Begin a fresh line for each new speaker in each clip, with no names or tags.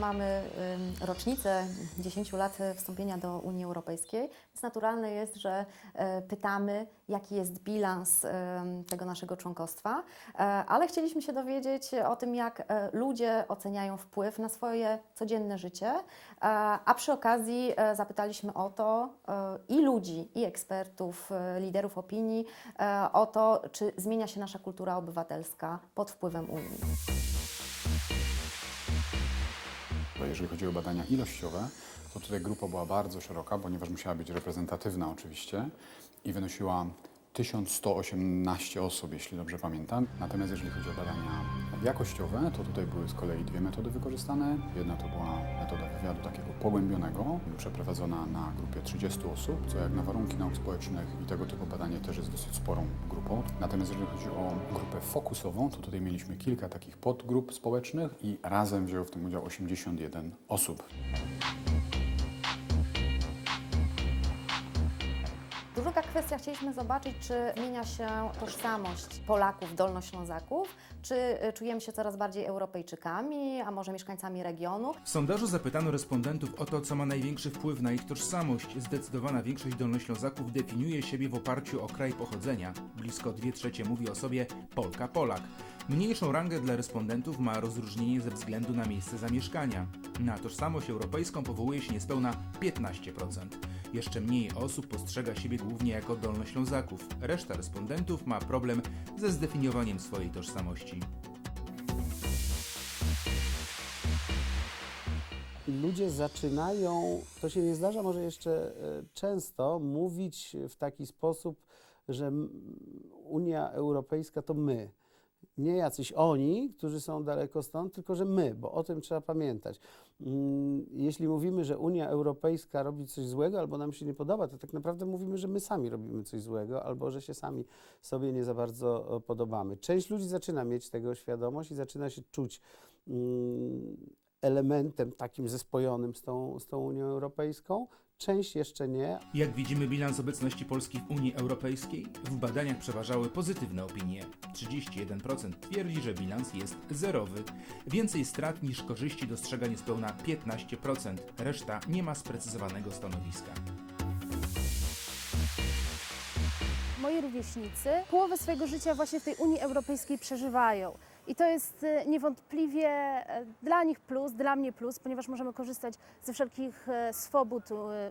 Mamy rocznicę 10 lat wstąpienia do Unii Europejskiej, więc naturalne jest, że e, pytamy, jaki jest bilans tego naszego członkostwa, E, ale chcieliśmy się dowiedzieć o tym, jak e, ludzie oceniają wpływ na swoje codzienne życie, a przy okazji zapytaliśmy o to i ludzi, i ekspertów, liderów opinii, o to, czy zmienia się nasza kultura obywatelska pod wpływem Unii.
Jeżeli chodzi o badania ilościowe, to tutaj grupa była bardzo szeroka, ponieważ musiała być reprezentatywna oczywiście i wynosiła 1118 osób, jeśli dobrze pamiętam. Natomiast jeżeli chodzi o badania jakościowe, to tutaj były z kolei dwie metody wykorzystane. Jedna to była metoda wywiadu takiego pogłębionego, przeprowadzona na grupie 30 osób, co jak na warunki nauk społecznych i tego typu badanie też jest dosyć sporą grupą. Natomiast jeżeli chodzi o grupę fokusową, to tutaj mieliśmy kilka takich podgrup społecznych i razem wzięło w tym udział 81 osób.
Druga kwestia, chcieliśmy zobaczyć, czy zmienia się tożsamość Polaków, Dolnoślązaków, czy y, czujemy się coraz bardziej Europejczykami, a może mieszkańcami regionu.
W sondażu zapytano respondentów o to, co ma największy wpływ na ich tożsamość. Zdecydowana większość Dolnoślązaków definiuje siebie w oparciu o kraj pochodzenia. Blisko 2 trzecie mówi o sobie Polka-Polak. Mniejszą rangę dla respondentów ma rozróżnienie ze względu na miejsce zamieszkania. Na tożsamość europejską powołuje się niespełna 15%. Jeszcze mniej osób postrzega siebie głównie jako Dolnoślązaków. Reszta respondentów ma problem ze zdefiniowaniem swojej tożsamości.
Ludzie zaczynają, to się nie zdarza może jeszcze e, często, mówić w taki sposób, że Unia Europejska to my. Nie jacyś oni, którzy są daleko stąd, tylko że my, bo o tym trzeba pamiętać. Mm, Jeśli mówimy, że Unia Europejska robi coś złego albo nam się nie podoba, to tak naprawdę mówimy, że my sami robimy coś złego albo że się sami sobie nie za bardzo e, podobamy. Część ludzi zaczyna mieć tego świadomość i zaczyna się czuć mm, elementem takim zespojonym z tą, z tą Unią Europejską, część jeszcze nie,
Jak widzimy bilans obecności Polski w Unii Europejskiej, w badaniach przeważały pozytywne opinie. 31% twierdzi, że bilans jest zerowy. Więcej strat niż korzyści dostrzega niespełna 15%, reszta nie ma sprecyzowanego stanowiska.
moi rówieśnicy połowę swojego życia właśnie w tej Unii Europejskiej przeżywają. I to jest e, niewątpliwie e, dla nich plus, dla mnie plus, ponieważ możemy korzystać ze wszelkich e, swobód,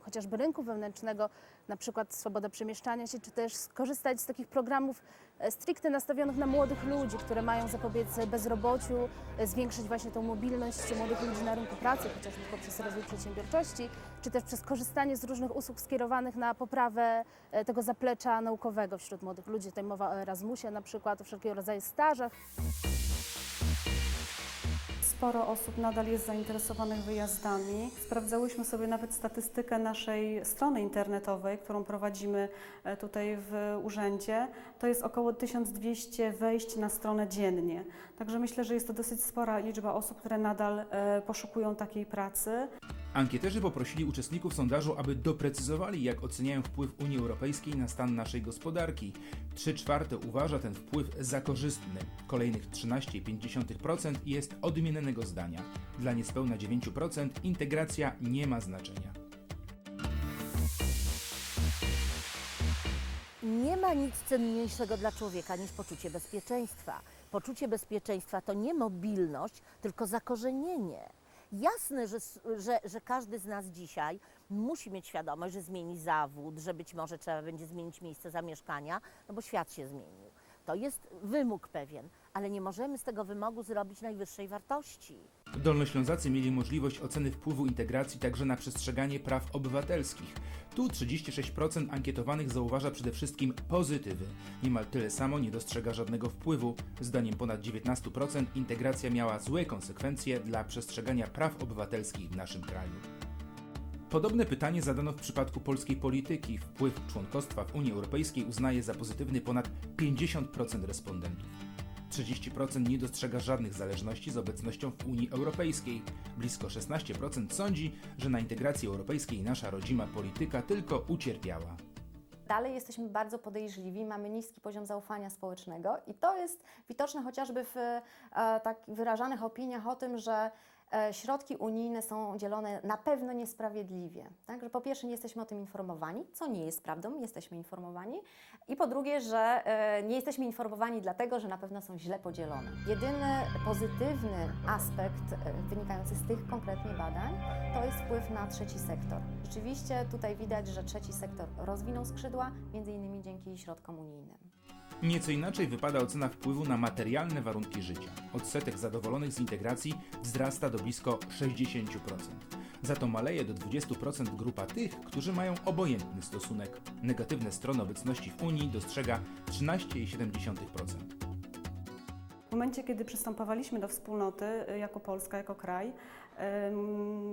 chociażby rynku wewnętrznego, na przykład swoboda przemieszczania się, czy też skorzystać z takich programów e, stricte nastawionych na młodych ludzi, które mają zapobiec bezrobociu, e, zwiększyć właśnie tą mobilność młodych ludzi na rynku pracy, chociażby poprzez rozwój przedsiębiorczości, czy też przez korzystanie z różnych usług skierowanych na poprawę e, tego zaplecza naukowego wśród młodych ludzi. Tutaj mowa o Erasmusie na przykład, o wszelkiego rodzaju stażach.
Sporo osób nadal jest zainteresowanych wyjazdami. Sprawdzałyśmy sobie nawet statystykę naszej strony internetowej, którą prowadzimy e, tutaj w urzędzie. To jest około 1200 wejść na stronę dziennie. Także myślę, że jest to dosyć spora liczba osób, które nadal e, poszukują takiej pracy.
Ankieterzy poprosili uczestników sondażu, aby doprecyzowali, jak oceniają wpływ Unii Europejskiej na stan naszej gospodarki. 3 czwarte uważa ten wpływ za korzystny. Kolejnych 13,5% jest odmiennego zdania. Dla niespełna 9% integracja nie ma znaczenia.
Nie ma nic cenniejszego dla człowieka niż poczucie bezpieczeństwa. Poczucie bezpieczeństwa to nie mobilność, tylko zakorzenienie. Jasne, że, że, że każdy z nas dzisiaj musi mieć świadomość, że zmieni zawód, że być może trzeba będzie zmienić miejsce zamieszkania, no bo świat się zmienił. To jest wymóg pewien, ale nie możemy z tego wymogu zrobić najwyższej wartości.
Dolnoślązacy mieli możliwość oceny wpływu integracji także na przestrzeganie praw obywatelskich. Tu 36% ankietowanych zauważa przede wszystkim pozytywy. Niemal tyle samo nie dostrzega żadnego wpływu. Zdaniem ponad 19% integracja miała złe konsekwencje dla przestrzegania praw obywatelskich w naszym kraju. Podobne pytanie zadano w przypadku polskiej polityki. Wpływ członkostwa w Unii Europejskiej uznaje za pozytywny ponad 50% respondentów. 30% nie dostrzega żadnych zależności z obecnością w Unii Europejskiej. Blisko 16% sądzi, że na integracji europejskiej nasza rodzima polityka tylko ucierpiała.
Dalej jesteśmy bardzo podejrzliwi, mamy niski poziom zaufania społecznego i to jest widoczne chociażby w e, tak wyrażanych opiniach o tym, że środki unijne są dzielone na pewno niesprawiedliwie. Tak? Że po pierwsze nie jesteśmy o tym informowani, co nie jest prawdą, jesteśmy informowani. I po drugie, że e, nie jesteśmy informowani dlatego, że na pewno są źle podzielone. Jedyny pozytywny aspekt e, wynikający z tych konkretnie badań to jest wpływ na trzeci sektor. Rzeczywiście tutaj widać, że trzeci sektor rozwinął skrzydła, między innymi dzięki środkom unijnym.
Nieco inaczej wypada ocena wpływu na materialne warunki życia. Odsetek zadowolonych z integracji wzrasta do blisko 60%. Za to maleje do 20% grupa tych, którzy mają obojętny stosunek. Negatywne strony obecności w Unii dostrzega 13,7%.
W momencie, kiedy przystępowaliśmy do wspólnoty y, jako Polska, jako kraj,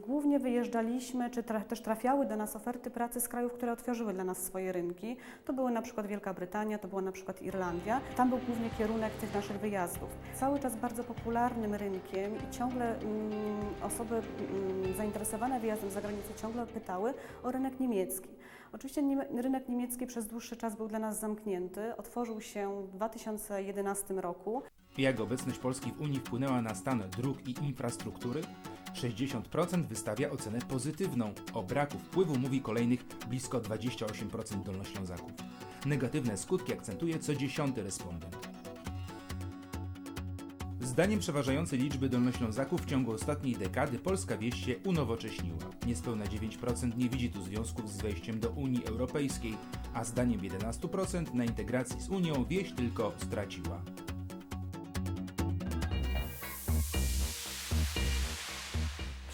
głównie wyjeżdżaliśmy, czy tra też trafiały do nas oferty pracy z krajów, które otworzyły dla nas swoje rynki. To były na przykład Wielka Brytania, to była na przykład Irlandia. Tam był głównie kierunek tych naszych wyjazdów. Cały czas bardzo popularnym rynkiem i ciągle ym, osoby ym, zainteresowane wyjazdem za granicę ciągle pytały o rynek niemiecki. Oczywiście nieme- rynek niemiecki przez dłuższy czas był dla nas zamknięty. Otworzył się w 2011 roku.
Jak obecność Polski w Unii wpłynęła na stan dróg i infrastruktury? 60% wystawia ocenę pozytywną. O braku wpływu mówi kolejnych blisko 28% dolnoślązaków. Negatywne skutki akcentuje co dziesiąty respondent. Zdaniem przeważającej liczby dolnoślązaków w ciągu ostatniej dekady polska wieś się unowocześniła. Niespełna 9% nie widzi tu związków z wejściem do Unii Europejskiej, a zdaniem 11% na integracji z Unią wieś tylko straciła.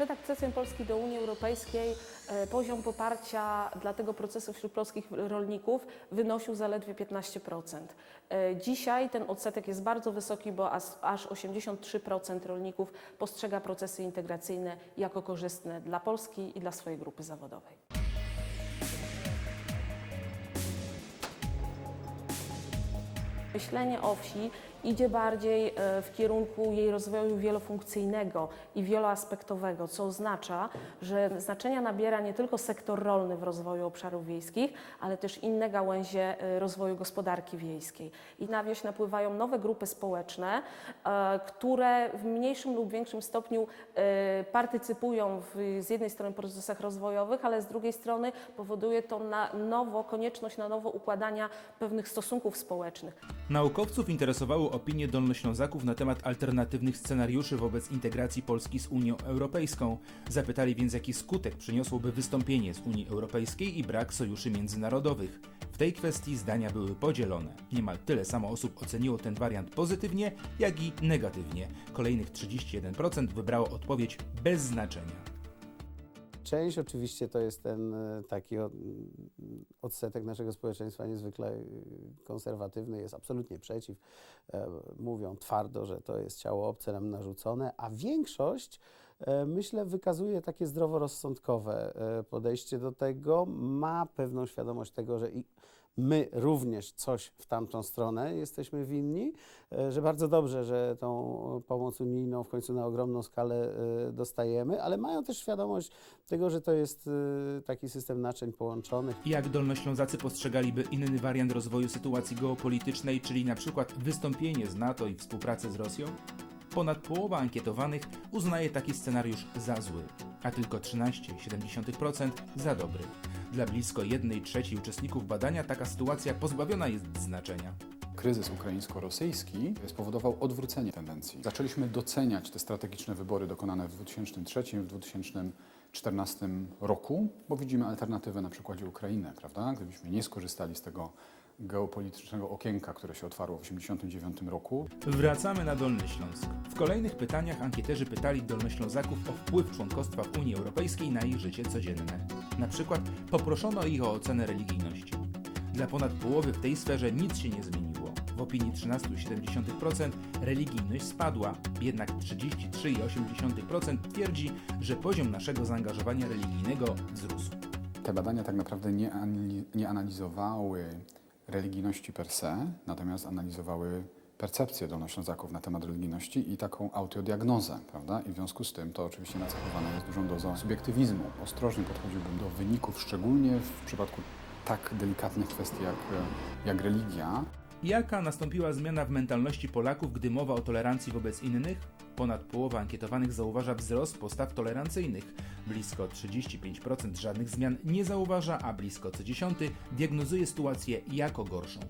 Przed akcesją Polski do Unii Europejskiej e, poziom poparcia dla tego procesu wśród polskich rolników wynosił zaledwie 15%. E, Dzisiaj ten odsetek jest bardzo wysoki, bo aż aż 83% rolników postrzega procesy integracyjne jako korzystne dla Polski i dla swojej grupy zawodowej. Myślenie o wsi idzie bardziej e, w kierunku jej rozwoju wielofunkcyjnego i wieloaspektowego, co oznacza, że znaczenia nabiera nie tylko sektor rolny w rozwoju obszarów wiejskich, ale też inne gałęzie e, rozwoju gospodarki wiejskiej. I na wieś napływają nowe grupy społeczne, e, które w mniejszym lub większym stopniu partycypują w, z jednej strony procesach rozwojowych, ale z drugiej strony powoduje to na nowo, konieczność na nowo układania pewnych stosunków społecznych.
Naukowców interesowały opinie dolnoślązaków na temat alternatywnych scenariuszy wobec integracji Polski z Unią Europejską. Zapytali więc, jaki skutek przyniosłoby wystąpienie z Unii Europejskiej i brak sojuszy międzynarodowych. W tej kwestii zdania były podzielone. Niemal tyle samo osób oceniło ten wariant pozytywnie, jak i negatywnie. Kolejnych 31% wybrało odpowiedź bez znaczenia.
Część oczywiście to jest ten e, taki o- m, odsetek naszego społeczeństwa niezwykle e, konserwatywny, jest absolutnie przeciw. E, Mówią twardo, że to jest ciało obce nam narzucone, a większość myślę wykazuje takie zdroworozsądkowe podejście do tego, ma pewną świadomość tego, że i my również coś w tamtą stronę jesteśmy winni, e, że bardzo dobrze, że tą pomoc unijną w końcu na ogromną skalę e, dostajemy, ale mają też świadomość tego, że to jest e, taki system naczyń połączonych.
Jak dolnoślązacy postrzegaliby inny wariant rozwoju sytuacji geopolitycznej, czyli na przykład wystąpienie z NATO i współpracę z Rosją? Ponad połowa ankietowanych uznaje taki scenariusz za zły, a tylko 13,7% za dobry. Dla blisko 1 trzeciej uczestników badania taka sytuacja pozbawiona jest znaczenia.
Kryzys ukraińsko-rosyjski spowodował odwrócenie tendencji. Zaczęliśmy doceniać te strategiczne wybory dokonane w 2003 w 2014 roku, bo widzimy alternatywę na przykładzie Ukrainy, prawda? Gdybyśmy nie skorzystali z tego geopolitycznego okienka, które się otwarło w 1989 roku,
Wracamy na Dolny Śląsk. W kolejnych pytaniach ankieterzy pytali Dolnoślązaków o wpływ członkostwa w Unii Europejskiej na ich życie codzienne. Na przykład poproszono ich o ocenę religijności. Dla ponad połowy w tej sferze nic się nie zmieniło. W opinii 13,7% religijność spadła, jednak 33,8% twierdzi, że poziom naszego zaangażowania religijnego wzrósł.
Te badania tak naprawdę nie, nie analizowały religijności per se, natomiast analizowały percepcję dolnoślązaków na temat religijności i taką autodiagnozę, prawda? I w związku z tym to oczywiście nacechowane jest dużą dozą subiektywizmu. Ostrożnie podchodziłbym do wyników, szczególnie w przypadku tak delikatnych kwestii jak, jak religia.
Jaka nastąpiła zmiana w mentalności Polaków, gdy mowa o tolerancji wobec innych? Ponad połowa ankietowanych zauważa wzrost postaw tolerancyjnych. Blisko 35% żadnych zmian nie zauważa, a blisko co dziesiąty diagnozuje sytuację jako gorszą.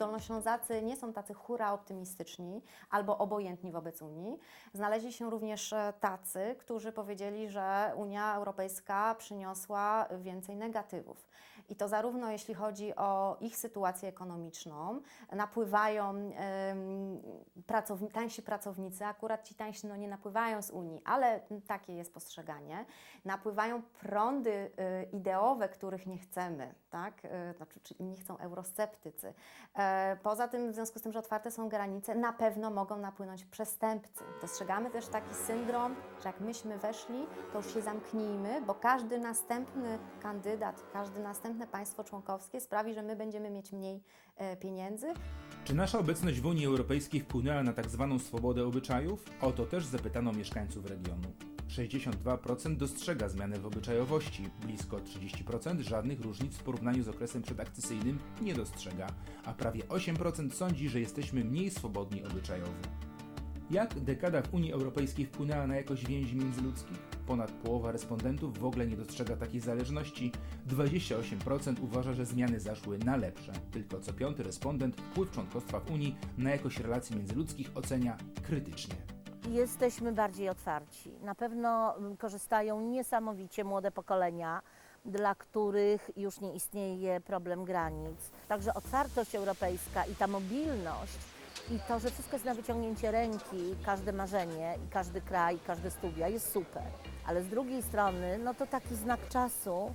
Dolnoślązacy nie są tacy hura optymistyczni albo obojętni wobec Unii. Znaleźli się również e, tacy, którzy powiedzieli, że Unia Europejska przyniosła więcej negatywów. I to zarówno jeśli chodzi o ich sytuację ekonomiczną, napływają em, pracowni- tańsi pracownicy, akurat ci tańsi no, nie napływają z Unii, ale takie jest postrzeganie. Napływają prądy y, ideowe, których nie chcemy, tak? Y, Znaczy, czyli nie chcą eurosceptycy. E, Poza tym, w związku z tym, że otwarte są granice, na pewno mogą napłynąć przestępcy. Dostrzegamy też taki syndrom, że jak myśmy weszli, to już się zamknijmy, bo każdy następny kandydat, każde następne państwo członkowskie sprawi, że my będziemy mieć mniej e, pieniędzy.
Czy nasza obecność w Unii Europejskiej wpłynęła na tak zwaną swobodę obyczajów? O to też zapytano mieszkańców regionu. 62% dostrzega zmiany w obyczajowości, blisko 30% żadnych różnic w porównaniu z okresem przedakcesyjnym nie dostrzega, a prawie 8% sądzi, że jesteśmy mniej swobodni obyczajowo. Jak dekada w Unii Europejskiej wpłynęła na jakość więzi międzyludzkich? Ponad połowa respondentów w ogóle nie dostrzega takiej zależności. 28% uważa, że zmiany zaszły na lepsze. Tylko co piąty respondent wpływ członkostwa w Unii na jakość relacji międzyludzkich ocenia krytycznie.
Jesteśmy bardziej otwarci. Na pewno mm, korzystają niesamowicie młode pokolenia, dla których już nie istnieje problem granic. Także otwartość europejska i ta mobilność i to, że wszystko jest na wyciągnięcie ręki, każde marzenie i każdy kraj, każde studia jest super. Ale z drugiej strony, no to taki znak czasu,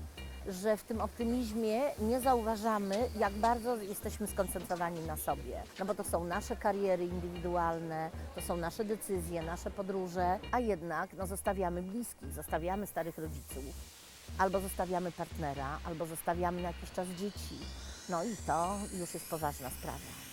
że w tym optymizmie nie zauważamy, jak bardzo jesteśmy skoncentrowani na sobie. No bo to są nasze kariery indywidualne, to są nasze decyzje, nasze podróże, a jednak no, zostawiamy bliskich, zostawiamy starych rodziców, albo zostawiamy partnera, albo zostawiamy na jakiś czas dzieci. No i to już jest poważna sprawa.